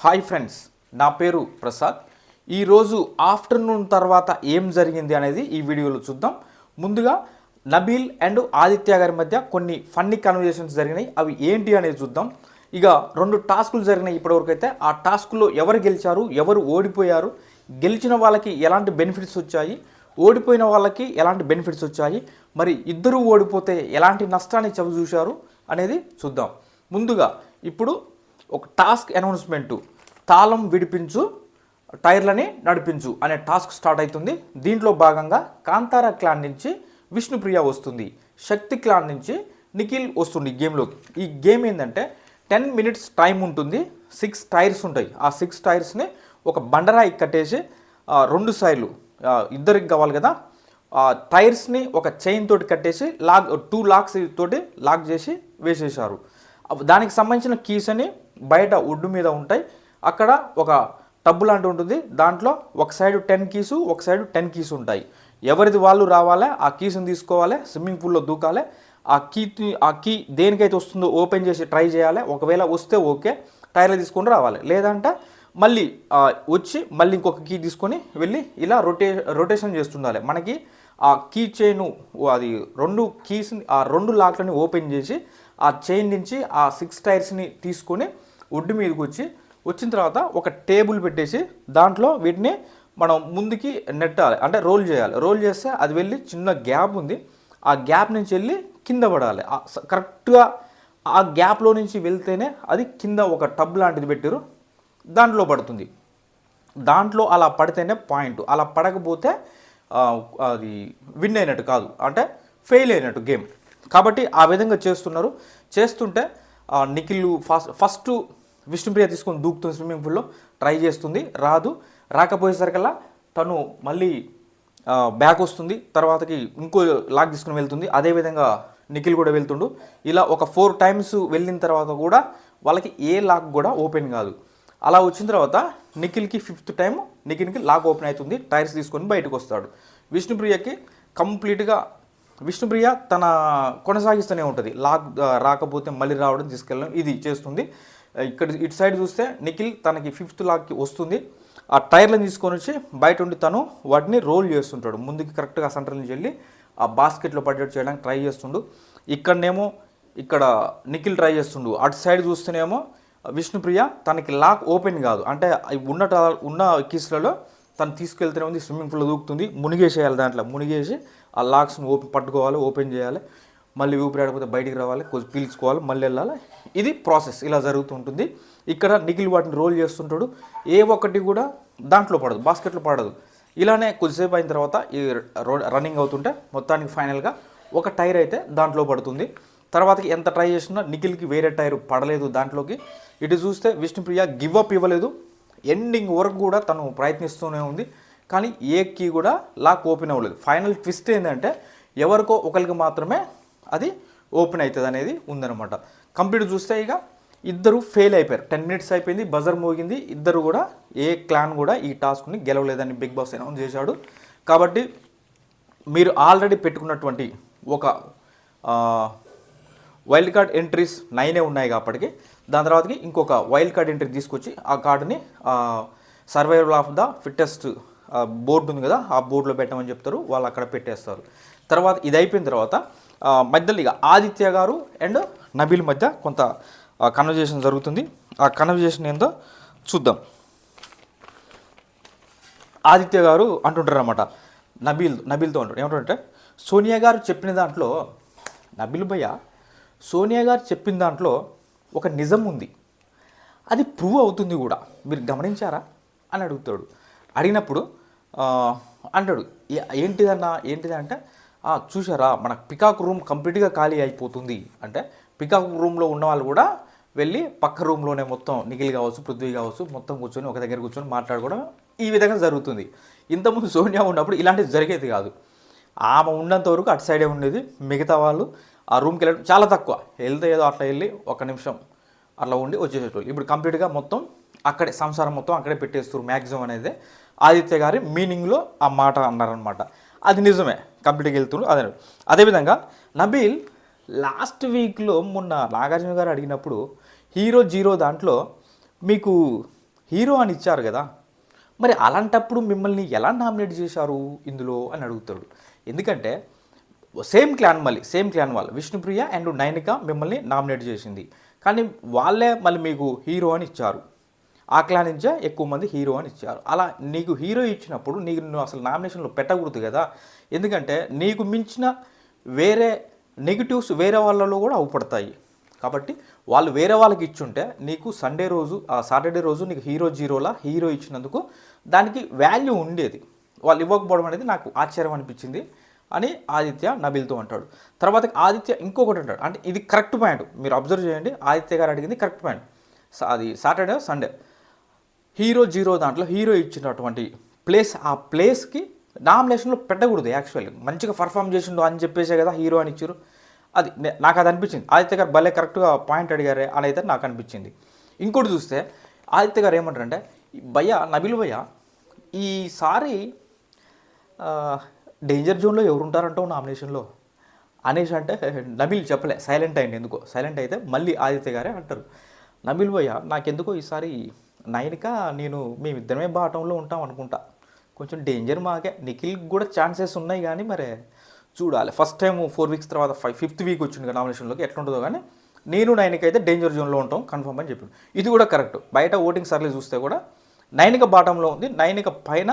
Hi friends నా పేరు ప్రసాద్. ఈరోజు ఆఫ్టర్నూన్ తర్వాత ఏం జరిగింది అనేది ఈ వీడియోలో చూద్దాం. ముందుగా నబీల్ అండ్ ఆదిత్య గారి మధ్య కొన్ని ఫన్నీ కన్వర్జేషన్స్ జరిగినాయి. అవి ఏంటి అనేది చూద్దాం. ఇక రెండు టాస్కులు జరిగినాయి ఇప్పటివరకు అయితే ఆ టాస్క్లో ఎవరు గెలిచారు ఎవరు ఓడిపోయారు గెలిచిన వాళ్ళకి ఎలాంటి బెనిఫిట్స్ వచ్చాయి ఓడిపోయిన వాళ్ళకి ఎలాంటి బెనిఫిట్స్ వచ్చాయి మరి ఇద్దరు ఓడిపోతే ఎలాంటి నష్టాన్ని చవి చూశారు అనేది చూద్దాం. ముందుగా ఇప్పుడు ఒక టాస్క్ అనౌన్స్మెంట్. తాళం విడిపించు టైర్లని నడిపించు అనే టాస్క్ స్టార్ట్ అవుతుంది దీంట్లో భాగంగా కాంతారా క్లాన్ నుంచి విష్ణుప్రియ వస్తుంది. శక్తి క్లాన్ నుంచి నిఖిల్ వస్తుంది ఈ గేమ్లోకి. ఈ గేమ్ ఏంటంటే టెన్ మినిట్స్ టైం ఉంటుంది. సిక్స్ టైర్స్ ఉంటాయి. ఆ సిక్స్ టైర్స్ని ఒక బండరాయి కట్టేసి రెండు సైడ్లు ఇద్దరికి కావాలి కదా ఆ టైర్స్ని ఒక చైన్ తోటి కట్టేసి లాక్ టూ లాక్స్ తోటి లాక్ చేసి వేసేసారు దానికి సంబంధించిన కీస్ అని బయట వుడ్ మీద ఉంటాయి. అక్కడ ఒక టబ్బు లాంటి ఉంటుంది. దాంట్లో ఒక సైడ్ టెన్ కీసు ఒక సైడ్ టెన్ కీస్ ఉంటాయి. ఎవరిది వాళ్ళు రావాలి ఆ కీస్ని తీసుకోవాలి స్విమ్మింగ్ పూల్లో దూకాలి ఆ కీ ఆ కీ దేనికైతే వస్తుందో ఓపెన్ చేసి ట్రై చేయాలి ఒకవేళ వస్తే ఓకే టైర్లు తీసుకొని రావాలి. లేదంటే మళ్ళీ వచ్చి మళ్ళీ ఇంకొక కీ తీసుకొని వెళ్ళి ఇలా రొటే రొటేషన్ చేస్తుండాలి. మనకి ఆ కీ చైను అది రెండు కీస్ ఆ రెండు లాక్లని ఓపెన్ చేసి ఆ చైన్ నుంచి ఆ సిక్స్ టైర్స్ని తీసుకొని ఒడ్డు మీదకి వచ్చి వచ్చిన తర్వాత ఒక టేబుల్ పెట్టేసి దాంట్లో వీటిని మనం ముందుకి నెట్టాలి. అంటే రోల్ చేయాలి. రోల్ చేస్తే అది వెళ్ళి చిన్న గ్యాప్ ఉంది. ఆ గ్యాప్ నుంచి వెళ్ళి కింద పడాలి. కరెక్ట్గా ఆ గ్యాప్లో నుంచి వెళ్తేనే అది కింద ఒక టబ్ లాంటిది పెట్టారు దాంట్లో పడుతుంది. దాంట్లో అలా పడితేనే పాయింట్. అలా పడకపోతే అది విన్ అయినట్టు కాదు. అంటే ఫెయిల్ అయినట్టు గేమ్. కాబట్టి ఆ విధంగా చేస్తున్నారు. చేస్తుంటే నిఖిల్లు నిఖిల్ ఫస్ట్ ఫస్ట్ విష్ణుప్రియ తీసుకొని దూకుతుంది స్విమ్మింగ్ పూల్లో. ట్రై చేస్తుంది. రాదు. రాకపోయేసరికల్లా తను మళ్ళీ బ్యాక్ వస్తుంది. తర్వాతకి ఇంకో లాక్ తీసుకుని వెళ్తుంది. అదేవిధంగా నిఖిల్ కూడా వెళ్తుండు. ఇలా ఒక ఫోర్ టైమ్స్ వెళ్ళిన తర్వాత కూడా వాళ్ళకి ఏ లాక్ కూడా ఓపెన్ కాదు. అలా వచ్చిన తర్వాత నిఖిల్కి ఫిఫ్త్ టైం నిఖిల్కి లాక్ ఓపెన్ అవుతుంది టైర్స్ తీసుకొని బయటకు వస్తాడు. విష్ణుప్రియకి కంప్లీట్గా విష్ణుప్రియ తన కొనసాగిస్తూనే ఉంటుంది. లాక్ రాకపోతే మళ్ళీ రావడం తీసుకెళ్ళడం ఇది చేస్తుంది. ఇక్కడ ఇటు సైడ్ చూస్తే నిఖిల్ తనకి ఫిఫ్త్ లాక్కి వస్తుంది. ఆ టైర్లను తీసుకొని వచ్చి బయట ఉండి తను వాటిని రోల్ చేస్తుంటాడు. ముందుకి కరెక్ట్గా సెంటర్ నుంచి వెళ్ళి ఆ బాస్కెట్లో పడ్డట్టు చేయడానికి ట్రై చేస్తుండు. ఇక్కడనేమో ఇక్కడ నిఖిల్ ట్రై చేస్తుండు. అటు సైడ్ చూస్తేనేమో విష్ణుప్రియ తనకి లాక్ ఓపెన్ కాదు. అంటే ఉన్న ఉన్న కీస్లలో తను తీసుకెళ్తూనే ఉంది స్విమ్మింగ్ పూల్లో దూకుతుంది మునిగేసేయాలి దాంట్లో. మునిగేసి ఆ లాక్స్ని ఓపెన్ పట్టుకోవాలి ఓపెన్ చేయాలి. మళ్ళీ ఊపిరి ఆడకపోతే బయటికి రావాలి కొంచెం పీల్చుకోవాలి మళ్ళీ వెళ్ళాలి. ఇది ప్రాసెస్. ఇలా జరుగుతుంటుంది ఇక్కడ నిఖిల్ వాటిని రోల్ చేస్తుంటాడు. ఏ ఒక్కటి కూడా దాంట్లో పడదు బాస్కెట్లో పడదు. ఇలానే కొద్దిసేపు అయిన తర్వాత ఈ రన్నింగ్ అవుతుంటే మొత్తానికి ఫైనల్గా ఒక టైర్ అయితే దాంట్లో పడుతుంది. తర్వాతకి ఎంత ట్రై చేసినా నిఖిల్కి వేరే టైర్ పడలేదు దాంట్లోకి. ఇటు చూస్తే విష్ణుప్రియ గివ్ అప్ ఇవ్వలేదు. ఎండింగ్ వరకు కూడా తను ప్రయత్నిస్తూనే ఉంది. కానీ ఏ కీ కూడా లాక్ ఓపెన్ అవ్వలేదు. ఫైనల్ ట్విస్ట్ ఏంటంటే ఎవరికో ఒకరికి మాత్రమే అది ఓపెన్ అవుతుంది అనేది ఉందన్నమాట. కంప్లీట్ చూస్తే ఇక ఇద్దరు ఫెయిల్ అయిపోయారు. టెన్ మినిట్స్ అయిపోయింది బజర్ మోగింది. ఇద్దరు కూడా ఏ క్లాన్ కూడా ఈ టాస్క్ని గెలవలేదని బిగ్ బాస్ అనౌన్స్ చేశాడు. కాబట్టి మీరు ఆల్రెడీ పెట్టుకున్నటువంటి ఒక వైల్డ్ కార్డ్ ఎంట్రీస్ నైనే ఉన్నాయి కాబట్టి దాని తర్వాతకి ఇంకొక వైల్డ్ కార్డ్ ఎంట్రీ తీసుకొచ్చి ఆ కార్డుని survival of the fittest board ఉంది కదా ఆ బోర్డులో పెట్టమని చెప్తారు వాళ్ళు అక్కడ పెట్టేస్తారు. తర్వాత ఇది అయిపోయిన తర్వాత మధ్యలో ఇక ఆదిత్య గారు అండ్ నబీల్ మధ్య కొంత కన్వర్జేషన్ జరుగుతుంది. ఆ కన్వర్జేషన్ ఏందో చూద్దాం. ఆదిత్య గారు అంటుంటారు అనమాట నబీల్ నబీల్తో అంటారు ఏమంటుంటే సోనియా గారు చెప్పిన దాంట్లో నబీల్ భయ్య సోనియా గారు చెప్పిన దాంట్లో ఒక నిజం ఉంది. అది ప్రూవ్ అవుతుంది కూడా. మీరు గమనించారా? అని అడుగుతాడు. అడిగినప్పుడు అంటాడు ఏంటిదన్నా ఏంటిది? అంటే చూసారా మన పికాక్ రూమ్ కంప్లీట్గా ఖాళీ అయిపోతుంది. అంటే పికాక్ రూమ్లో ఉన్న వాళ్ళు కూడా వెళ్ళి పక్క రూమ్లోనే మొత్తం నిఖిల్ కావచ్చు పృథ్వీ కావచ్చు మొత్తం కూర్చొని ఒక దగ్గర కూర్చొని మాట్లాడుకోవడం ఈ విధంగా జరుగుతుంది. ఇంతకుముందు సోనియా ఉన్నప్పుడు ఇలాంటిది జరిగేది కాదు. ఆమె ఉన్నంత వరకు అటు సైడే ఉండేది మిగతా వాళ్ళు. ఆ రూమ్కి వెళ్ళడం చాలా తక్కువ. వెళ్తే ఏదో అట్లా వెళ్ళి ఒక నిమిషం అట్లా ఉండి వచ్చేసేటోళ్ళు. ఇప్పుడు కంప్లీట్గా మొత్తం అక్కడే సంసారం మొత్తం అక్కడే పెట్టేస్తారు మ్యాక్సిమం అనేది. ఆదిత్య గారి మీనింగ్లో ఆ మాట అన్నారనమాట అది నిజమే. కంప్లీట్గా వెళ్తుండ్రు అదే. అదేవిధంగా నబీల్ లాస్ట్ వీక్లో మొన్న నాగార్జున గారు అడిగినప్పుడు హీరో జీరో దాంట్లో మీకు హీరో అని ఇచ్చారు కదా మరి అలాంటప్పుడు మిమ్మల్ని ఎలా నామినేట్ చేశారు ఇందులో? అని అడుగుతాడు. ఎందుకంటే సేమ్ క్లాన్ మళ్ళీ సేమ్ క్లాన్ వాళ్ళు. విష్ణుప్రియ అండ్ నైనిక మిమ్మల్ని నామినేట్ చేసింది. కానీ వాళ్ళే మళ్ళీ మీకు హీరో అని ఇచ్చారు. ఆ క్లాన్ నుంచే ఎక్కువ మంది హీరో అని ఇచ్చారు. అలా నీకు హీరో ఇచ్చినప్పుడు నీకు నువ్వు అసలు నామినేషన్లో పెట్టకూడదు కదా. ఎందుకంటే నీకు మించిన వేరే నెగిటివ్స్ వేరే వాళ్ళలో కూడా అవుపడతాయి. కాబట్టి వాళ్ళు వేరే వాళ్ళకి ఇచ్చుంటే నీకు సండే రోజు ఆ సాటర్డే రోజు నీకు హీరో జీరోలా హీరో ఇచ్చినందుకు దానికి వాల్యూ ఉండేది. వాళ్ళు ఇవ్వకపోవడం అనేది నాకు ఆశ్చర్యం అనిపించింది. అని ఆదిత్య నబిల్తో అంటాడు. తర్వాత ఆదిత్య ఇంకొకటి అంటాడు. అంటే ఇది కరెక్ట్ పాయింట్. మీరు అబ్జర్వ్ చేయండి. ఆదిత్య గారు అడిగింది కరెక్ట్ పాయింట్. అది సాటర్డే సండే. హీరో జీరో దాంట్లో హీరో ఇచ్చినటువంటి ప్లేస్ ఆ ప్లేస్కి నామినేషన్లో పెట్టకూడదు యాక్చువల్లీ మంచిగా పర్ఫామ్ చేసిండు అని చెప్పేసే కదా హీరో అని ఇచ్చారు అది నాకు అది అనిపించింది. ఆదిత్య గారు భలే కరెక్ట్గా పాయింట్ అడిగారే అని అయితే నాకు అనిపించింది. ఇంకోటి చూస్తే ఆదిత్య గారు ఏమంటారంటే భయ్య నబిల్ భయ్య ఈసారి డేంజర్ జోన్లో ఎవరు ఉంటారంటావు నామినేషన్లో. అనేష్ అంటే నబిల్ చెప్పలే సైలెంట్ అయింది ఎందుకో. సైలెంట్ అయితే మళ్ళీ ఆదిత్య గారే అంటారు. నబిల్ భయ్య నాకెందుకో ఈసారి నైన్క నేను మేమిద్దరమే బాటంలో ఉంటాం అనుకుంటా. కొంచెం డేంజర్ మాకే. నిఖిల్ కూడా ఛాన్సెస్ ఉన్నాయి కానీ మరి చూడాలి. ఫస్ట్ టైం ఫోర్ వీక్స్ తర్వాత ఫైవ్ ఫిఫ్త్ వీక్ వచ్చింది కదా నామినేషన్లోకి ఎట్లా ఉంటుందో కానీ నేను నైన్కి అయితే డేంజర్ జోన్లో ఉంటాం కన్ఫర్మ్ అని చెప్పాను ఇది కూడా కరెక్ట్. బయట ఓటింగ్ సర్లే చూస్తే కూడా నైనిక బాటంలో ఉంది. నైనిక పైన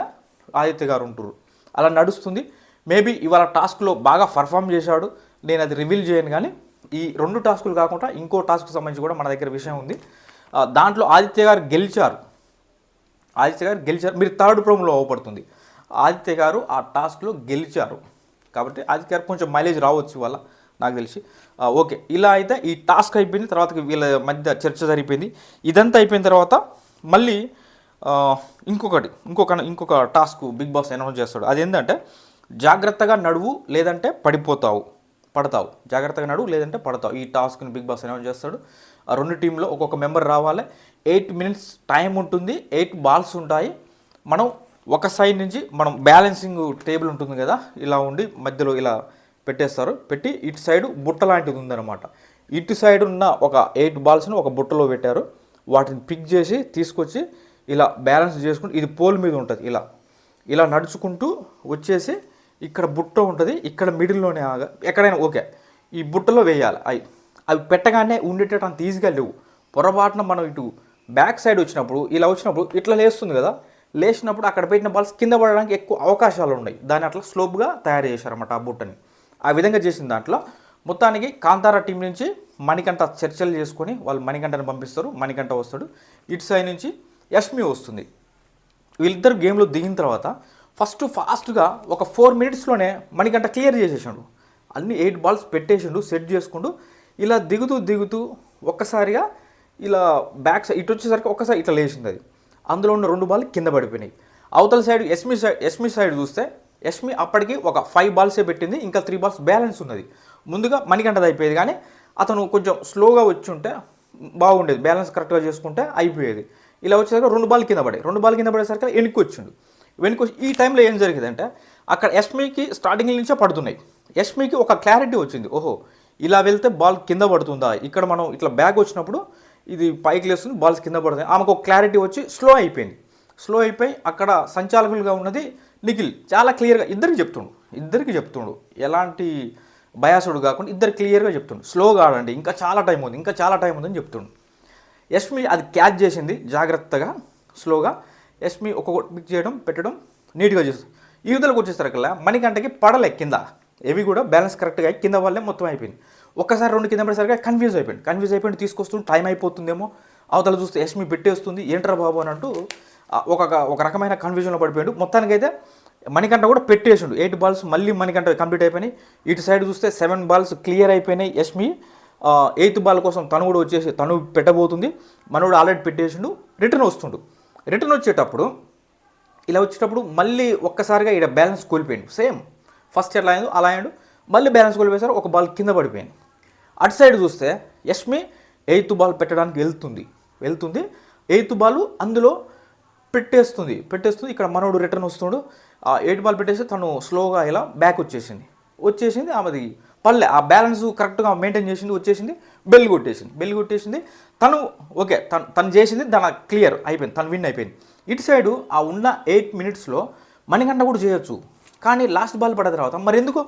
ఆదిత్య గారు ఉంటారు అలా నడుస్తుంది. మేబీ ఇవాళ టాస్క్లో బాగా పర్ఫామ్ చేశాడు. నేను అది రివీల్ చేయను కానీ ఈ రెండు టాస్కులు కాకుండా ఇంకో టాస్క్ సంబంధించి కూడా మన దగ్గర విషయం ఉంది. దాంట్లో ఆదిత్య గారు గెలిచారు. ఆదిత్య గారు గెలిచారు. మీరు థర్డ్ ప్రోమ్లో అవపడుతుంది ఆదిత్య గారు ఆ టాస్క్లో గెలిచారు. కాబట్టి ఆదిత్య గారు కొంచెం మైలేజ్ రావచ్చు ఇవాళ నాకు తెలిసి. ఓకే. ఇలా అయితే ఈ టాస్క్ అయిపోయింది. తర్వాత వీళ్ళ మధ్య చర్చ జరిగిపోయింది. ఇదంతా అయిపోయిన తర్వాత మళ్ళీ ఇంకొకటి ఇంకొక ఇంకొక టాస్క్ బిగ్ బాస్ అనౌన్స్ చేస్తాడు. అది ఏంటంటే జాగ్రత్తగా నడువు లేదంటే పడిపోతావు పడతావు. జాగ్రత్తగా నడువు లేదంటే పడతావు. ఈ టాస్క్ని బిగ్ బాస్ అనౌన్స్ చేస్తాడు. ఆ రెండు టీంలో ఒక్కొక్క మెంబర్ రావాలి. ఎయిట్ మినిట్స్ టైం ఉంటుంది ఎయిట్ బాల్స్ ఉంటాయి. మనం ఒక సైడ్ నుంచి మనం బ్యాలెన్సింగ్ టేబుల్ ఉంటుంది కదా ఇలా ఉండి మధ్యలో ఇలా పెట్టేస్తారు. పెట్టి ఇటు సైడ్ బుట్ట లాంటిది ఉందన్నమాట. ఇటు సైడ్ ఉన్న ఒక ఎయిట్ బాల్స్ని ఒక బుట్టలో పెట్టారు. వాటిని పిక్ చేసి తీసుకొచ్చి ఇలా బ్యాలెన్స్ చేసుకుంటూ ఇది పోల్ మీద ఉంటుంది ఇలా. ఇలా నడుచుకుంటూ వచ్చేసి ఇక్కడ బుట్ట ఉంటుంది ఇక్కడ మిడిల్లోనే ఆగ ఎక్కడైనా ఓకే. ఈ బుట్టలో వేయాలి అవి అవి పెట్టగానే ఉండేటట్టు అంత ఈజీగా లేవు. పొరపాటున మనం ఇటు బ్యాక్ సైడ్ వచ్చినప్పుడు ఇలా వచ్చినప్పుడు ఇట్లా లేస్తుంది కదా లేచినప్పుడు అక్కడ పెట్టిన బాల్స్ కింద పడడానికి ఎక్కువ అవకాశాలు ఉన్నాయి. దాన్ని అట్లా స్లోప్గా తయారు చేశారన్నమాట ఆ బుట్టని. ఆ విధంగా చేసిన దాంట్లో మొత్తానికి కాంతారా టీం నుంచి మణికంఠ చర్చలు చేసుకొని వాళ్ళు మణికంఠని పంపిస్తారు మణికంఠ వస్తాడు. ఇటు సైడ్ నుంచి యష్మి వస్తుంది. వీళ్ళిద్దరు గేమ్లో దిగిన తర్వాత ఫస్ట్ ఫాస్ట్గా ఒక ఫోర్ మినిట్స్లోనే మణికంట క్లియర్ చేసేసాడు. అన్ని ఎయిట్ బాల్స్ పెట్టేసిండు సెట్ చేసుకుంటూ ఇలా దిగుతూ దిగుతూ ఒక్కసారిగా ఇలా బ్యాక్ సైడ్ ఇటు వచ్చేసరికి ఒక్కసారి ఇట్లా లేచింది అది. అందులో ఉన్న రెండు బాల్ కింద పడిపోయినాయి. అవతల side Yashmi side Yashmi side చూస్తే ఎస్మి అప్పటికి ఒక ఫైవ్ బాల్సే పెట్టింది ఇంకా త్రీ బాల్స్ బ్యాలెన్స్ ఉన్నది. ముందుగా మణికంటది అయిపోయేది కానీ అతను కొంచెం స్లోగా వచ్చి ఉంటే బాగుండేది. బ్యాలెన్స్ కరెక్ట్గా చేసుకుంటే అయిపోయేది. ఇలా వచ్చేసరికి రెండు బాల్ కింద పడాయి. రెండు బాల్ కింద పడేసరికి వెనక్కి వచ్చిండు. వెనక్కి వచ్చి ఈ టైంలో ఏం జరిగిందంటే అక్కడ ఎస్మికి స్టార్టింగ్ నుంచే పడుతున్నాయి. ఎస్మికి ఒక క్లారిటీ వచ్చింది. ఓహో ఇలా వెళ్తే బాల్ కింద పడుతుందా? ఇక్కడ మనం ఇట్లా బ్యాగ్ వచ్చినప్పుడు ఇది పైకి లేస్తుంది బాల్స్ కింద పడుతుంది. ఆమెకు ఒక క్లారిటీ వచ్చి స్లో అయిపోయింది. స్లో అయిపోయి అక్కడ సంచాలకులుగా ఉన్నది నిఖిల్. చాలా క్లియర్గా ఇద్దరికి చెప్తుండు. ఇద్దరికి చెప్తుండు. ఎలాంటి బయాసుడు కాకుండా ఇద్దరు క్లియర్గా చెప్తుండు. స్లోగా ఆడండి. ఇంకా చాలా టైం ఉంది. ఇంకా చాలా టైం ఉందని చెప్తుండు. యష్మి అది క్యాచ్ చేసింది జాగ్రత్తగా స్లోగా. యష్మి ఒక్కొక్కటి పిక్ చేయడం పెట్టడం నీట్గా చేస్తుంది. ఈ విధులకు వచ్చేసరికల్లా మణికంటకి పడలే కింద. ఇవి కూడా బ్యాలెన్స్ కరెక్ట్గా కింద వాళ్ళే మొత్తం అయిపోయింది. ఒక్కసారి రెండు కింద పడేసరికి కన్ఫ్యూజ్ అయిపోయింది. కన్ఫ్యూజ్ అయిపోయింది తీసుకొస్తుంది టైం అయిపోతుందేమో. అవతల చూస్తే యష్మి పెట్టేస్తుంది ఏంట్రా బాబు అని అంటూ ఒక ఒక రకమైన కన్ఫ్యూజన్లో పడిపోయాడు. మొత్తానికైతే మణికంట కూడా పెట్టేసిండు. ఎయిట్ బాల్స్ మళ్ళీ మణికంట కంప్లీట్ అయిపోయినాయి. ఇటు సైడ్ చూస్తే సెవెన్ బాల్స్ క్లియర్ అయిపోయినాయి యష్మి. ఎయిత్ బాల్ కోసం తను కూడా వచ్చేసి తను పెట్టబోతుంది. మనోడు ఆల్రెడీ పెట్టేసిండు రిటర్న్ వస్తుండు. రిటర్న్ వచ్చేటప్పుడు ఇలా వచ్చేటప్పుడు మళ్ళీ ఒక్కసారిగా ఇక్కడ బ్యాలెన్స్ కోల్పోయాడు. సేమ్ ఫస్ట్ ఎట్లా అయిందో అలా అయ్యాడు మళ్ళీ బ్యాలెన్స్ కోల్పోయేసారు ఒక బాల్ కింద పడిపోయింది అటు సైడ్ చూస్తే యష్మి ఎయిత్ బాల్ పెట్టడానికి వెళ్తుంది. వెళ్తుంది. ఎయిత్ బాల్ అందులో పెట్టేస్తుంది. పెట్టేస్తుంది. ఇక్కడ మనోడు రిటర్న్ వస్తున్నాడు ఆ ఎయిట్ బాల్ పెట్టేసి తను స్లోగా ఇలా బ్యాక్ వచ్చేసింది. వచ్చేసింది ఆమెది పల్లె ఆ బ్యాలెన్స్ కరెక్ట్గా మెయింటైన్ చేసింది వచ్చేసింది బెల్ కొట్టేసింది. బెల్ కొట్టేసింది. తను ఓకే తను తను చేసింది దాని క్లియర్ అయిపోయింది తను విన్ అయిపోయింది. ఇటు సైడు ఆ ఉన్న ఎయిట్ మినిట్స్లో మణికంఠ కూడా చేయొచ్చు. కానీ లాస్ట్ బాల్ పడిన తర్వాత మరి ఎందుకు?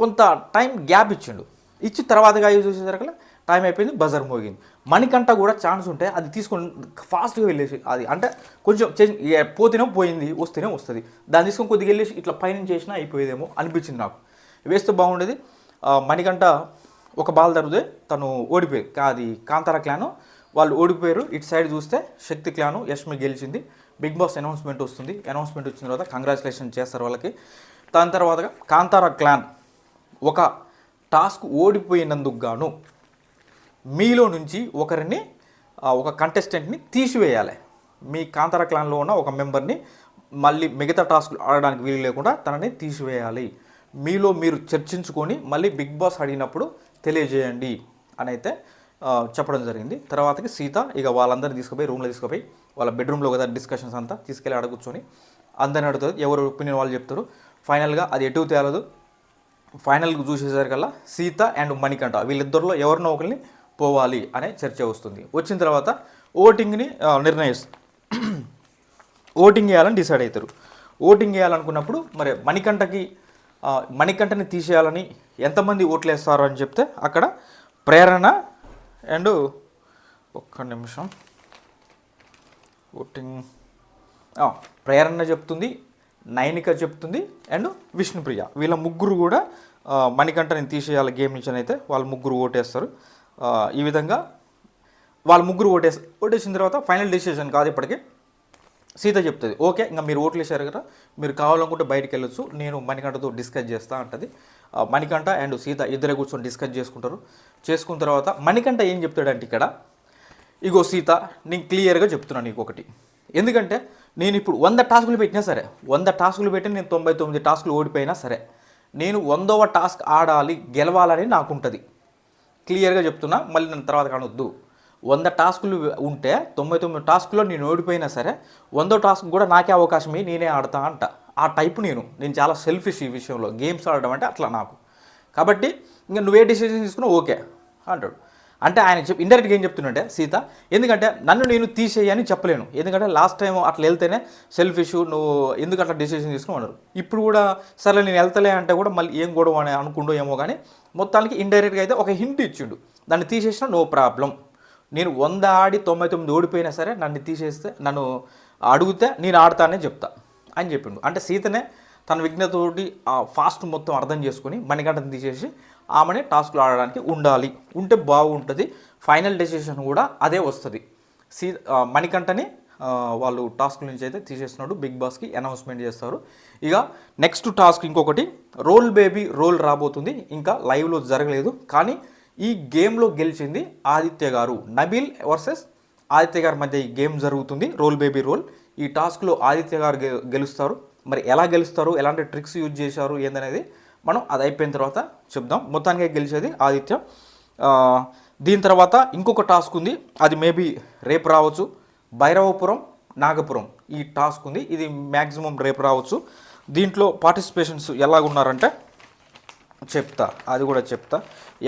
కొంత టైం గ్యాప్ ఇచ్చిండు. ఇచ్చి తర్వాతగా చూసేసరికి టైం అయిపోయింది బజర్ మోగింది. మణికంట కూడా ఛాన్స్ ఉంటే అది తీసుకొని ఫాస్ట్గా వెళ్ళేసి అది అంటే కొంచెం చేంజ్ పోతేనే పోయింది వస్తేనే వస్తుంది. దాన్ని తీసుకొని కొద్దిగా వెళ్ళేసి ఇట్లా పైన చేసినా అయిపోయేదేమో అనిపించింది నాకు. వేస్తే బాగుండేది. మణికంట మణికంఠ ఒక బాల్ తరిగితే తను ఓడిపోయి అది కాంతార క్లాను. వాళ్ళు ఓడిపోయారు. ఇటు సైడ్ చూస్తే శక్తి క్లాను యష్మి గెలిచింది. బిగ్ బాస్ అనౌన్స్మెంట్ వస్తుంది. అనౌన్స్మెంట్ వచ్చిన తర్వాత కంగ్రాచులేషన్ చేస్తారు వాళ్ళకి. దాని తర్వాత కాంతార క్లాన్ ఒక టాస్క్ ఓడిపోయినందుకు గాను మీలో నుంచి ఒకరిని ఒక కంటెస్టెంట్ని తీసివేయాలి. మీ కాంతార క్లాన్లో ఉన్న ఒక మెంబర్ని మళ్ళీ మిగతా టాస్క్లు ఆడడానికి వీలు లేకుండా తనని తీసివేయాలి. మీలో మీరు చర్చించుకొని మళ్ళీ బిగ్ బాస్ అడిగినప్పుడు తెలియజేయండి అని అయితే చెప్పడం జరిగింది. తర్వాతకి సీత ఇక వాళ్ళందరినీ తీసుకుపోయి రూమ్లో తీసుకుపోయి వాళ్ళ బెడ్రూమ్లో కదా డిస్కషన్స్ అంతా తీసుకెళ్ళి అడగొచ్చుని అందరిని అడుగుతుంది ఎవరు ఒపీనియన్ వాళ్ళు చెప్తారు. ఫైనల్గా అది ఎటు తేలదు. ఫైనల్కి చూసేసరికల్లా సీత అండ్ మణికంఠ వీళ్ళిద్దరిలో ఎవరినో ఒకరిని పోవాలి అనే చర్చ వస్తుంది. వచ్చిన తర్వాత ఓటింగ్ని నిర్ణయిస్తారు ఓటింగ్ వేయాలని డిసైడ్ అవుతారు. ఓటింగ్ వేయాలనుకున్నప్పుడు మరి మణికంఠకి మణికంఠని తీసేయాలని ఎంతమంది ఓట్లు వేస్తారు అని చెప్తే అక్కడ ప్రేరణ అండ్ ఒక్క నిమిషం. ఓటింగ్. ప్రేరణ చెప్తుంది నైనిక చెప్తుంది అండ్ విష్ణుప్రియ. వీళ్ళ ముగ్గురు కూడా మణికంఠని తీసేయాలి గేమ్ నుంచి అయితే వాళ్ళు ముగ్గురు ఓటేస్తారు. ఈ విధంగా వాళ్ళ ముగ్గురు ఓటేస్తారు ఓటేసిన తర్వాత ఫైనల్ డెసిషన్ కాదు ఇప్పటికీ. సీత చెప్తుంది ఓకే ఇంకా మీరు ఓట్లు వేసారు కదా మీరు కావాలనుకుంటే బయటికి వెళ్ళొచ్చు నేను మణికంఠతో డిస్కస్ చేస్తా అంటది. మణికంఠ అండ్ సీత ఇద్దరే కూర్చొని డిస్కస్ చేసుకుంటారు. చేసుకున్న తర్వాత మణికంఠ ఏం చెప్తాడంటే ఇక్కడ ఇగో సీత నేను క్లియర్గా చెప్తున్నాను నీకు ఒకటి ఎందుకంటే నేను ఇప్పుడు వంద టాస్కులు పెట్టినా సరే వంద టాస్కులు పెట్టి నేను తొంభై తొమ్మిది టాస్కులు ఓడిపోయినా సరే నేను వందవ టాస్క్ ఆడాలి గెలవాలని నాకు ఉంటుంది క్లియర్గా చెప్తున్నా మళ్ళీ నన్ను తర్వాత కానొద్దు వంద టాస్కులు ఉంటే తొంభై తొమ్మిది టాస్కులో నేను ఓడిపోయినా సరే వందో టాస్క్ కూడా నాకే అవకాశం ఇయ్యి, నేనే ఆడతా అంట. ఆ టైప్ నేను. నేను చాలా సెల్ఫిష్ ఈ విషయంలో. గేమ్స్ ఆడడం అంటే అట్లా నాకు. కాబట్టి ఇంకా నువ్వే డిసిజన్ తీసుకున్నావు ఓకే అంటాడు. అంటే ఆయన చెప్ ఇండైరెక్ట్గా ఏం చెప్తుండే సీత ఎందుకంటే నన్ను నేను తీసేయని చెప్పలేను. ఎందుకంటే లాస్ట్ టైం అట్లా వెళ్తేనే సెల్ఫ్ ఇష్యూ నువ్వు ఎందుకు అట్లా డిసిజన్ తీసుకుని అన్నారు. ఇప్పుడు కూడా సరే నేను వెళ్తలే అంటే కూడా మళ్ళీ ఏం గొడవ అని అనుకుండో ఏమో కానీ మొత్తానికి ఇండైరెక్ట్గా అయితే ఒక హింట్ ఇచ్చిండు. దాన్ని తీసేసిన నో ప్రాబ్లం నేను వంద ఆడి తొంభై తొమ్మిది ఓడిపోయినా సరే నన్ను తీసేస్తే నన్ను అడిగితే నేను ఆడతానే చెప్తా అని చెప్పిండు. అంటే సీతనే తన విఘ్నతోటి ఆ ఫాస్ట్ మొత్తం అర్థం చేసుకుని మణికంఠను తీసేసి ఆమెనే టాస్క్లు ఆడడానికి ఉండాలి. ఉంటే బాగుంటుంది. ఫైనల్ డెసిషన్ కూడా అదే వస్తుంది. సీ మణికంఠని వాళ్ళు టాస్క్ నుంచి అయితే తీసేస్తున్నాడు. బిగ్ బాస్కి అనౌన్స్మెంట్ చేస్తారు. ఇక నెక్స్ట్ టాస్క్ ఇంకొకటి. రోల్ బేబీ రోల్ రాబోతుంది. ఇంకా లైవ్లో జరగలేదు. కానీ ఈ గేమ్లో గెలిచింది ఆదిత్య గారు. నబీల్ వర్సెస్ ఆదిత్య గారి మధ్య ఈ గేమ్ జరుగుతుంది. Roll baby roll. ఈ టాస్క్లో ఆదిత్య గారు గె- గెలుస్తారు. మరి ఎలా గెలుస్తారు? ఎలాంటి ట్రిక్స్ యూజ్ చేశారు? ఏందనేది మనం అది అయిపోయిన తర్వాత చెప్దాం. మొత్తానికి గెలిచేది ఆదిత్య. దీని తర్వాత ఇంకొక టాస్క్ ఉంది. అది మేబీ రేపు రావచ్చు. భైరవపురం నాగపురం ఈ టాస్క్ ఉంది. ఇది మ్యాక్సిమం రేపు రావచ్చు. దీంట్లో పార్టిసిపేషన్స్ ఎలాగున్నారంటే చెప్తా అది కూడా చెప్తా.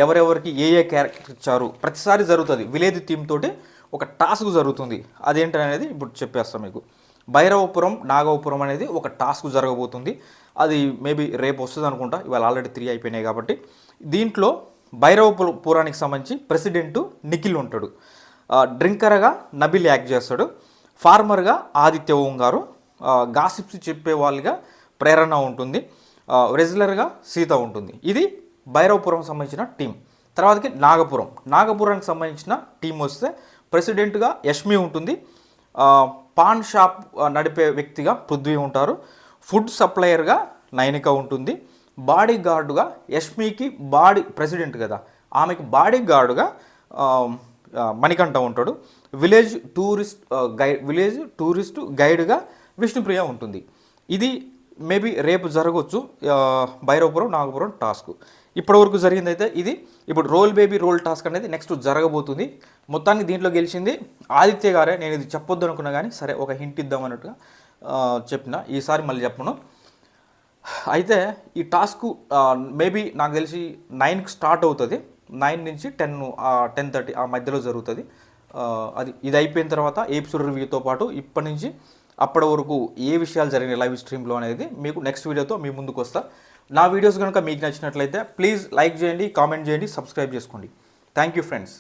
ఎవరెవరికి ఏ ఏ క్యారెక్టర్ ఇచ్చారు ప్రతిసారి జరుగుతుంది. విలేజ్ థీమ్ తోటి ఒక టాస్క్ జరుగుతుంది. అదేంటనేది ఇప్పుడు చెప్పేస్తాం మీకు. భైరవపురం నాగవపురం అనేది ఒక టాస్క్ జరగబోతుంది. అది మేబీ రేపు వస్తుంది అనుకుంటా. ఇవాళ ఆల్రెడీ త్రీ అయిపోయినాయి కాబట్టి. దీంట్లో భైరవపురం పురానికి సంబంధించి ప్రెసిడెంట్ నిఖిల్ ఉంటాడు. డ్రింకర్గా నబిల్ యాక్ట్ చేస్తాడు. ఫార్మర్గా ఆదిత్య ఓం గారు. గాసిప్స్ చెప్పే వాళ్ళుగా ప్రేరణ ఉంటుంది. రెగ్యులర్గా సీత ఉంటుంది. ఇది భైరవపురం సంబంధించిన టీం తర్వాతకి నాగపురం. నాగపురానికి సంబంధించిన టీం వస్తే ప్రెసిడెంట్గా యష్మి ఉంటుంది. పాన్ షాప్ నడిపే వ్యక్తిగా పృథ్వీ ఉంటారు. ఫుడ్ సప్లయర్గా నైనిక ఉంటుంది. బాడీ గార్డుగా యష్మికి బాడీ ప్రెసిడెంట్ కదా. ఆమెకి బాడీ గార్డుగా మణికంఠ ఉంటాడు. Village tourist guide village tourist గైడ్గా Vishnupriya ఉంటుంది. ఇది మేబీ రేపు జరగవచ్చు భైరవపురం నాగపురం టాస్క్. ఇప్పటివరకు జరిగిందైతే ఇది. ఇప్పుడు రోల్ బేబీ రోల్ టాస్క్ అనేది నెక్స్ట్ జరగబోతుంది. మొత్తానికి దీంట్లో గెలిచింది ఆదిత్య గారే. నేను ఇది చెప్పొద్దు అనుకున్నా కానీ సరే ఒక హింట్ ఇద్దాం అన్నట్టుగా చెప్పిన. ఈసారి మళ్ళీ చెప్పను. అయితే ఈ టాస్క్ మేబీ నాకు తెలిసి నైన్కి స్టార్ట్ అవుతుంది. నైన్ నుంచి టెన్ టెన్ థర్టీ ఆ మధ్యలో జరుగుతుంది. అది ఇది అయిపోయిన తర్వాత ఎపిసోడ్ రివ్యూతో పాటు ఇప్పటి నుంచి అప్పటి వరకు ఏ విషయాలు జరిగిన లైవ్ స్ట్రీమ్లో అనేది మీకు నెక్స్ట్ వీడియోతో మీ ముందుకు వస్తా. నా వీడియోస్ కనుక మీకు నచ్చినట్లయితే ప్లీజ్ లైక్ చేయండి కామెంట్ చేయండి సబ్స్క్రైబ్ చేసుకోండి. Thank you friends